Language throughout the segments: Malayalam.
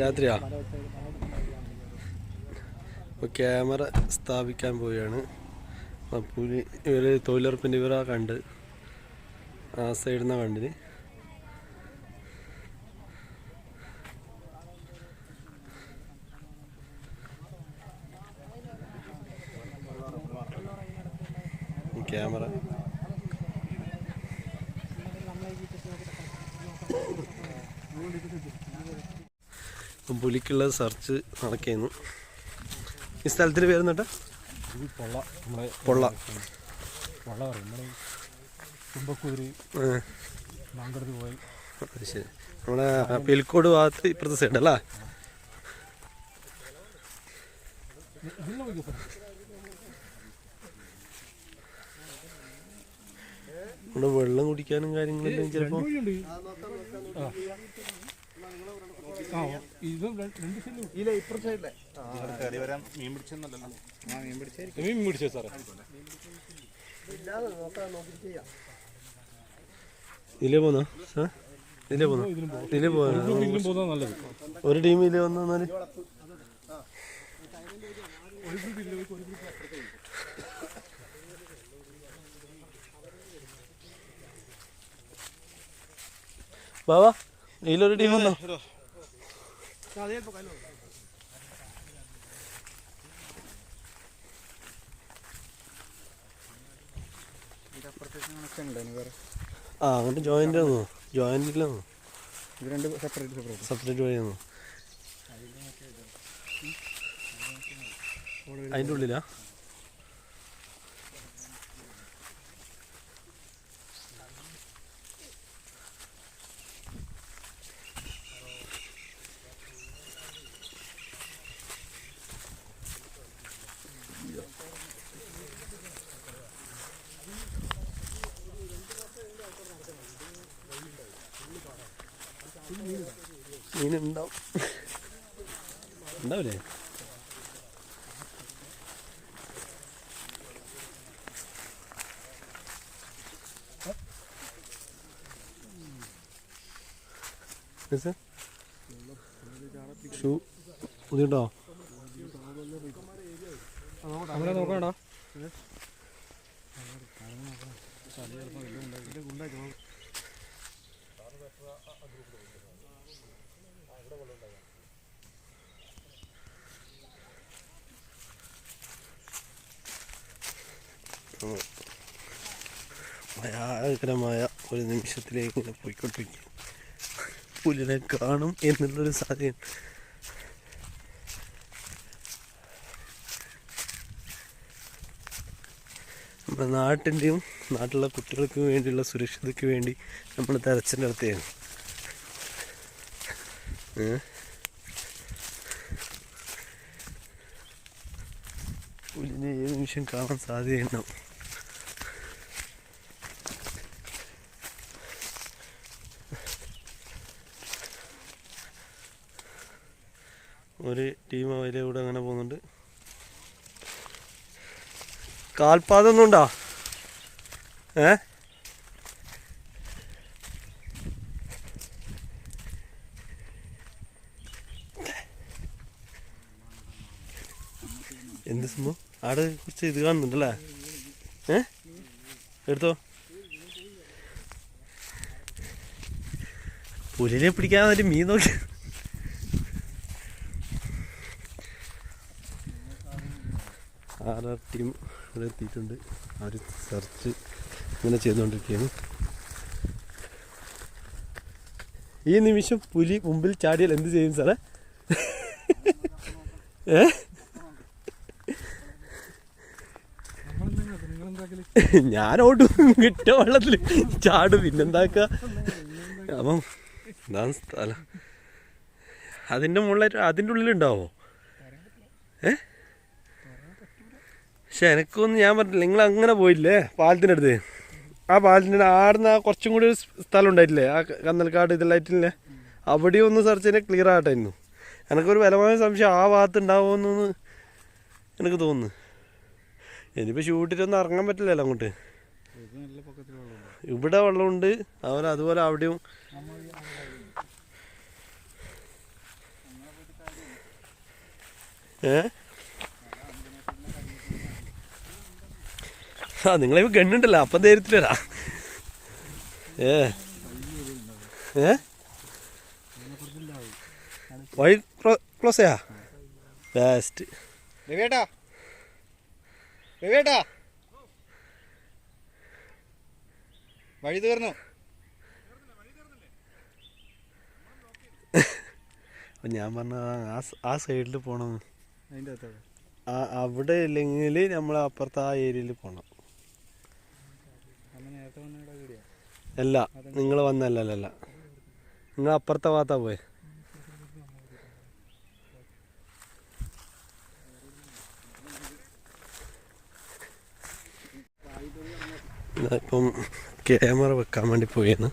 രാത്രിയാ? അപ്പോൾ ക്യാമറ സ്ഥാപിക്കാൻ പോവുകയാണ്. അപ്പോൾ പുലി ഇവർ തൊഴിലുറപ്പിന്റെ ഇവരാ കണ്ട്. ആ സൈഡിൽ നിന്നാണ് കണ്ടിന്. ക്യാമറ ഇപ്പം പുലിക്കുള്ള സെർച്ച് നടക്കുന്നു. ഈ സ്ഥലത്തിന് പേര് പൊള്ള. നമ്മളെ പൊള്ള. ശരി. നമ്മുടെ പിൽക്കോട് ഭാഗത്ത് ഇപ്പുറത്തെ സൈഡ് അല്ലേ? വെള്ളം കുടിക്കാനും കാര്യങ്ങളെല്ലാം ചിലപ്പോൾ വഴിയുണ്ട് ആ ആ ഇത് രണ്ട് സൈഡിലും ഇല്ല ഇപ്പുറത്തെ സൈഡിലെ കയറി വരാൻ മീൻ പിടിച്ചെന്നല്ലല്ലോ ആ. മീൻ പിടിച്ചായിരിക്കും മീൻ പിടിച്ചോ സാറേ. ഇല്ലാതെ ചെയ്യാം. ഇതിലേ പോന്നോ? ഇതിലേ പോന്നോ? ഇതിലും നല്ലത്. ഒരു ടീം ഇതിലേ വന്നു വന്നാൽ ബാബാ ഇതിലൊരു ടീം വന്നോ? കണക്ഷൻ ഉണ്ടായിരുന്നു വേറെ ആ അങ്ങോട്ട് ജോയിന്റ് ആണോ ഇത് രണ്ട് സെപ്പറേറ്റ് സെപ്പറേറ്റ് സെപ്പറേറ്റ് അതിന്റെ ഉള്ളിലാ? മീനുണ്ടാവും. ഉണ്ടാവില്ലേ? ഷൂ പുതിയുണ്ടോ? നോക്കണടാ ഭയാനകരമായ ഒരു നിമിഷത്തിലേക്ക് ഇങ്ങനെ പോയിക്കൊണ്ടിരിക്കും പുലിനെ കാണും എന്നുള്ളൊരു സാധ്യത നമ്മുടെ നാട്ടിന്റെയും നാട്ടിലുള്ള കുട്ടികൾക്ക് വേണ്ടിയുള്ള സുരക്ഷിതയ്ക്ക് വേണ്ടി നമ്മൾ തെരച്ചിൽ നടത്തുകയാണ്? പുലിനെ ഏത് നിമിഷം കാണാൻ സാധ്യതയുണ്ടാവും ഒരു ടീം അതിലൂടെ അങ്ങനെ പോകുന്നുണ്ട്. കാൽപാതൊന്നും ഉണ്ടോ ഏ? എന്ത് സംഭവം? അവിടെ കുറച്ച് ഇത് കാണുന്നുണ്ടല്ലേ? ഏ? എടുത്തോ. പുലിനെ പിടിക്കാൻ ഒരു മീൻ നോക്കി. ആർ ടീം? ഇവിടെ എത്തിയിട്ടുണ്ട്. അവർ സെർച്ച് ഇങ്ങനെ ചെയ്തുകൊണ്ടിരിക്കുകയാണ്. ഈ നിമിഷം പുലി മുമ്പിൽ ചാടിയാൽ എന്ത് ചെയ്യും സാറേ? ഏ? ഞാൻ ഓടും കിട്ട വെള്ളത്തിൽ ചാടും പിന്നെന്താക്ക? അപ്പം ഇതാണ് സ്ഥലം. അതിന്റെ മുകളിൽ അതിന്റെ ഉള്ളിലുണ്ടാവോ? ഏ? പക്ഷെ എനിക്കൊന്നും ഞാൻ പറഞ്ഞില്ല. നിങ്ങൾ അങ്ങനെ പോയില്ലേ പാലത്തിന്റെ അടുത്ത്? ആ പാലത്തിന്റെ ആടുന്ന് ആ കുറച്ചും കൂടി ഒരു സ്ഥലം ഉണ്ടായിട്ടില്ലേ? ആ കന്നൽക്കാട് ഇതിലായിട്ടില്ലേ അവിടെയും ഒന്ന് സെർച്ച് ചെയ്യാൻ ക്ലിയർ ആയിട്ടായിരുന്നു എനിക്കൊരു ബലമായ സംശയം ആ ഭാഗത്ത് ഉണ്ടാവുമെന്നൊന്ന് എനിക്ക് തോന്നുന്നു. ഇനിയിപ്പോൾ ഷൂട്ടിട്ടൊന്നും ഇറങ്ങാൻ പറ്റില്ലല്ലോ അങ്ങോട്ട്. ഇവിടെ വെള്ളമുണ്ട് അതുപോലെ അതുപോലെ അവിടെയും. ഏഹ് ആ നിങ്ങളെ ഗണ്ണുണ്ടല്ലോ അപ്പം ധൈര്യത്തിൽ വരാ. ഏ. ഏ? വഴി ക്ലോസ് ചെയ്യാ. ബെസ്റ്റ് രവിയേട്ടാ. രവിയേട്ടാ. വഴി തീർന്നു. അപ്പം ഞാൻ പറഞ്ഞ ആ ആ സൈഡിൽ പോകണം അതിന്റെ അവിടെ ഇല്ലെങ്കിൽ നമ്മൾ അപ്പുറത്ത് ആ ഏരിയയിൽ പോകണം അമ്മ നേരത്തെ വന്നിട്ട് വീടിയാ അല്ല നിങ്ങൾ വന്നല്ലല്ല നിങ്ങൾ അപ്പുറത്തെ ഭാഗത്താ പോയെ. ഇപ്പം ക്യാമറ വെക്കാൻ വേണ്ടി പോയെന്ന്.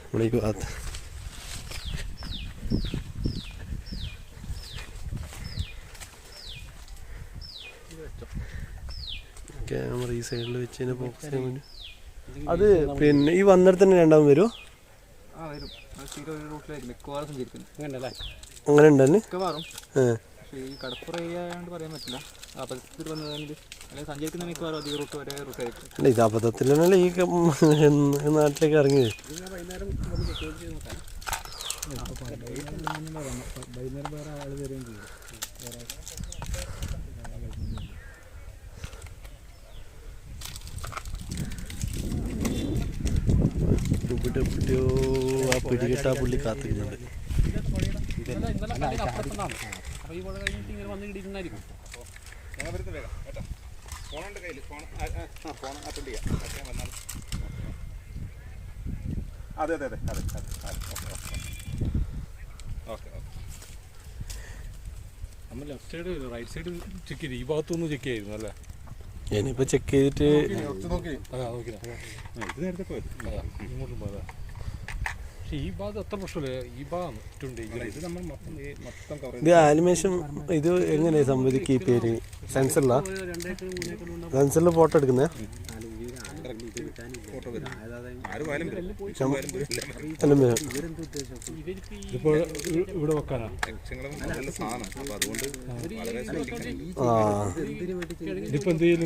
നമ്മുടെ ഈ ഭാഗത്ത്. ക്യാമറ ഈ സൈഡിൽ വെച്ച് ഫോക്കസ് ചെയ്യാൻ വേണ്ടി. അത് പിന്നെ ഈ വന്നിടത്ത് തന്നെ രണ്ടാമത് വരുമോ അങ്ങനെ റൂട്ടായിരിക്കും അല്ല ഇത് അബദ്ധത്തിൽ തന്നെയല്ലേ ഈ നാട്ടിലേക്ക് ഇറങ്ങിയത് വൈകുന്നേരം വേറെ ചെയ്യും ഇവിടെ എവിടെയോ ആ പിടികിട്ടാ പുള്ളി കാത്തിരിക്കുന്നുണ്ട് ഇന്നലെ ഇന്നലെ അപ്പുറത്തുനിന്നാണ് അപ്പോൾ ഈ പുഴ കഴിഞ്ഞിട്ട് ഇങ്ങനെ വന്ന് കിട്ടിയിട്ടുണ്ടായിരിക്കും ഞാൻ വരുന്നത് വേഗം കേട്ടോ ഫോണുണ്ട് കയ്യിൽ ഫോൺ ആ ഫോൺ അറ്റൻഡ് ചെയ്യാം ഓക്കെ വന്നാൽ അതെ അതെ അതെ അതെ അതെ ഓക്കെ ഓക്കെ ഓക്കെ നമ്മൾ left side right side check ചെയ്തു ഈ ഭാഗത്തൊന്ന് ചെക്ക് ചെയ്യായിരുന്നു അല്ലേ ഇനിയിപ്പോ ചെക്ക് ചെയ്തിട്ട് ഇത് നേരത്തെ പോയത്. ഇങ്ങോട്ടും പോയതാ. പക്ഷേ ഈ ഭാഗം അത്ര പ്രശ്നമില്ല ഈ ഭാഗം ഇത് നമ്മൾ മൊത്തം ഈ മൊത്തം കവർ ഇത് ആനിമേഷൻ ഇത് എങ്ങനെയാ സംബന്ധി കീപ്പ് പേര്? സെൻസറിലാ സെൻസറിൽ ഫോട്ടോ എടുക്കുന്നേ? ഇപ്പോൾ ഇവിടെ വെക്കാനാ? എന്ത് ചെയ്യും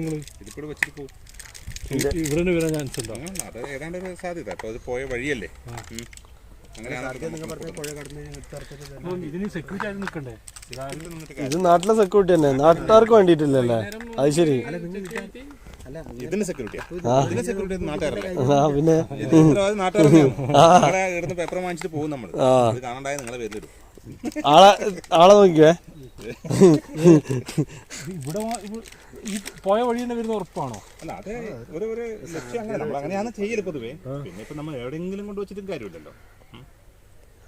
നിങ്ങൾ വരാൻ ചാൻസ് ഉണ്ടോ? അത് ഏതാണ്ട് സാധ്യത. അപ്പോൾ അത് പോയ വഴിയല്ലേ? ഇത് നാട്ടിലെ സെക്യൂരിറ്റി തന്നെ. നാട്ടുകാർക്ക് വേണ്ടിയിട്ടില്ലല്ലേ? അത് ശരി. ഇതിന് സെക്യൂരിറ്റിയാ ആ. സെക്യൂരിറ്റി ആ. പിന്നെ പേപ്പർ വാങ്ങിച്ചിട്ട് പോകും നമ്മൾ ആ. ഇത് കാണണ്ടായ നിങ്ങളെ പേരിലിടും ആളെ ആളെ നോക്കിയേ ഇവിടെ ഈ പോയ വഴി തന്നെ വരുന്ന ഉറപ്പാണോ? അല്ല അതെ ഒരു ഒരു ലക്ഷ്യം അങ്ങനെ നമ്മൾ അങ്ങനെയാണ് ചെയ്യൽ പൊതുവേ. പിന്നെ ഇപ്പൊ നമ്മൾ എവിടെയെങ്കിലും കൊണ്ടുവച്ചിട്ടും കാര്യമില്ലല്ലോ.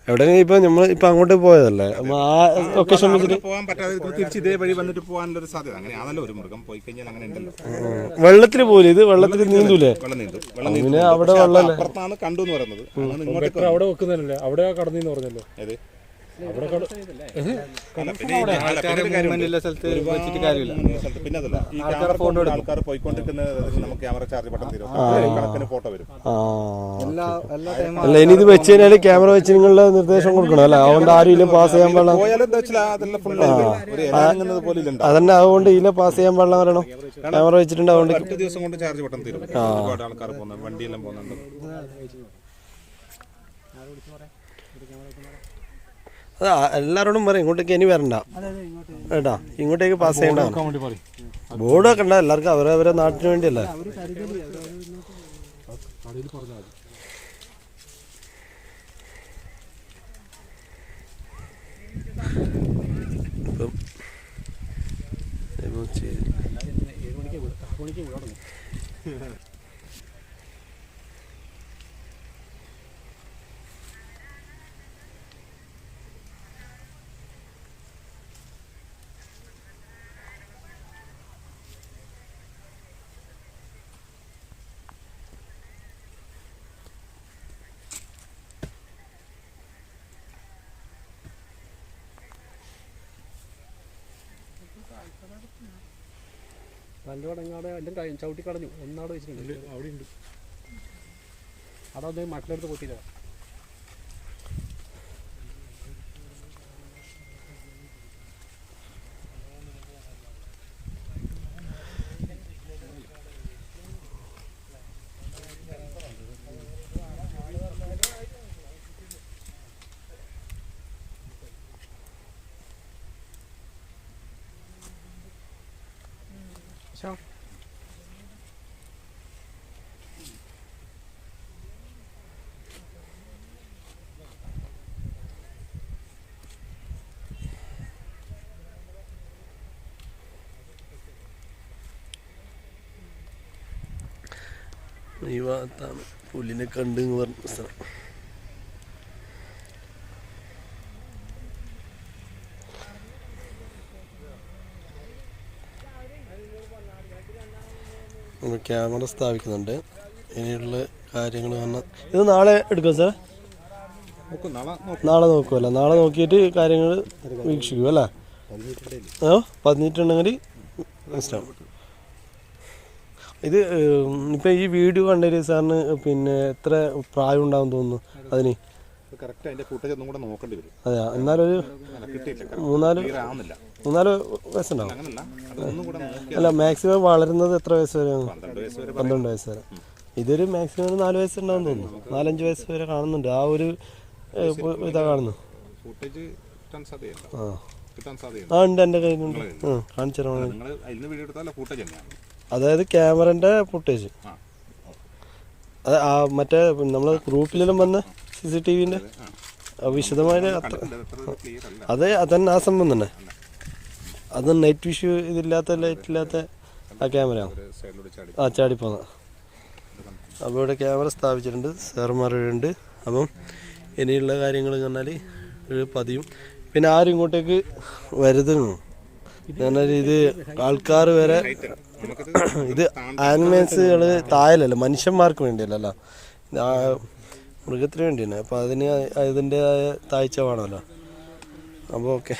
എവിടെ ഇപ്പൊ നമ്മൾ ഇപ്പൊ അങ്ങോട്ട് പോയതല്ലേ? അപ്പൊ ആ ലൊക്കേഷൻ അവിടെ വെച്ചിട്ട് പോകാൻ പറ്റാതെ തിരിച്ച് ഇതേ വഴി വന്നിട്ട് പോകാനുള്ള ഒരു സാധ്യത ഒരു മൃഗം പോയി കഴിഞ്ഞാൽ അങ്ങനെ ഉണ്ടല്ലോ. വെള്ളത്തിൽ പോലും ഇത് വെള്ളത്തിൽ നീന്തൂലേ? വെള്ളം നീന്തും. വെള്ളം പിന്നെ നീന്തും. അവിടെ വെള്ളം വെള്ളമല്ലേ? അപ്പുറത്താണ് കണ്ടു എന്ന് പറയുന്നത്. അവിടെ വെക്കുന്നതല്ലേ? അവിടെ കടന്നു പറഞ്ഞല്ലോ. ഏത്? പിന്നെ ഈ- അതല്ല. ക്യാമറ ഫോട്ടോ ആൾക്കാർ പോയിക്കൊണ്ടിരിക്കുന്ന നമുക്ക് ക്യാമറ ചാർജ് പെട്ടെന്ന് തരും. കണക്കിന് ഫോട്ടോ വരും. എല്ലാ എല്ലാ ടൈമും അല്ല ഇനി ഇത് വെച്ച് കഴിഞ്ഞാൽ ക്യാമറ വെച്ച് നിങ്ങളുടെ നിർദ്ദേശം കൊടുക്കണം അല്ലെ? അതുകൊണ്ട് ആരും പാസ് ചെയ്യാൻ പാടില്ല. ഇല്ല അതന്നെ അതുകൊണ്ട് ഇല പാസ് ചെയ്യാൻ പാടില്ല പറയണം? ക്യാമറ വെച്ചിട്ടുണ്ട് അതുകൊണ്ട്. ദിവസം കൊണ്ട് ചാർജ് തീരും. ആൾക്കാർ പോകുന്നുണ്ട് വണ്ടിയെല്ലാം പോകുന്നുണ്ട്. എല്ലാവരോടും പറയും ഇങ്ങോട്ടേക്ക് ഇനി വരണ്ട. കേട്ടാ ഇങ്ങോട്ടേക്ക് പാസ് ചെയ്യണ്ട. ബോർഡ് ഒക്കെ എല്ലാവർക്കും അവരവരെ നാട്ടിന് വേണ്ടിയല്ലേ? ഇപ്പം ചെയ്ത് നല്ലവടങ്ങാടെ എല്ലാം ചവിട്ടി കടഞ്ഞു ഒന്നാട് വെച്ചിട്ടുണ്ട്. അവിടെ ഉണ്ട് അവിടെ മക്കളെടുത്ത് മട്ടിലെടുത്ത് ആശാ ഈ ഭാഗത്താണ് പുല്ലിനെ കണ്ടെന്ന് പറഞ്ഞ സ്ഥലം നമ്മൾ ക്യാമറ സ്ഥാപിക്കുന്നുണ്ട്. ഇനിയുള്ള കാര്യങ്ങൾ പറഞ്ഞാൽ ഇത് നാളെ എടുക്കാം സാർ നാളെ നോക്കുമല്ല നാളെ നോക്കിയിട്ട് കാര്യങ്ങൾ വീക്ഷിക്കും അല്ലേ? ഓ പതിഞ്ഞിട്ടുണ്ടെങ്കിൽ മനസ്സിലാവും. ഇത് ഇപ്പം ഈ വീഡിയോ കണ്ടതിൽ സാറിന് പിന്നെ എത്ര പ്രായം ഉണ്ടാവും തോന്നുന്നു അതിന്? അതെ എന്നാലൊരു മൂന്നാൽ ആവുന്നില്ല. മൂന്നാൽ വയസ്സുണ്ടാവും. അല്ല മാക്സിമം വളരുന്നത് എത്ര വയസ്സ് വരെയാണ്? പന്ത്രണ്ട് വയസ്സ് വരെ പന്ത്രണ്ട് വയസ്സ് വരെ. ഇതൊരു മാക്സിമം ഒരു നാല് വയസ്സുണ്ടാവും തോന്നുന്നു. നാലഞ്ച് വയസ്സ് വരെ കാണുന്നുണ്ട്. ആ ഒരു ഇതാ കാണുന്നു. ആ. ഉണ്ട് എന്റെ കയ്യിലുണ്ട്. കാണിച്ചു അതായത് ക്യാമറന്റെ ഫുട്ടേജ് അത് ആ മറ്റേ നമ്മൾ ഗ്രൂപ്പിലെല്ലാം വന്ന സി സി ടി വിന്റെ വിശദമായ അത്ര അത് അതന്നെ ആ സംഭവം തന്നെ. അത് നൈറ്റ് വിഷ്യൂ ഇതില്ലാത്ത ലൈറ്റ് ഇല്ലാത്ത ആ ക്യാമറ ആ ചാടിപ്പോന്ന അപ്പോൾ ഇവിടെ ക്യാമറ സ്ഥാപിച്ചിട്ടുണ്ട്. സാർമാരുണ്ട് അപ്പം ഇനിയുള്ള കാര്യങ്ങൾ എന്ന് പറഞ്ഞാൽ ഒരു പതിയും. പിന്നെ ആരും ഇങ്ങോട്ടേക്ക് വരുതുന്നു എന്നാൽ ഇത് ആൾക്കാർ വരെ ഇത് ആനിമൽസുകൾ തായലല്ല മനുഷ്യന്മാർക്ക് വേണ്ടിയല്ല മൃഗത്തിന് വേണ്ടിയാണ്. അപ്പോൾ അതിന് അതിന്റെതായ താഴ്ച വേണമല്ലോ. അപ്പോൾ ഓക്കെ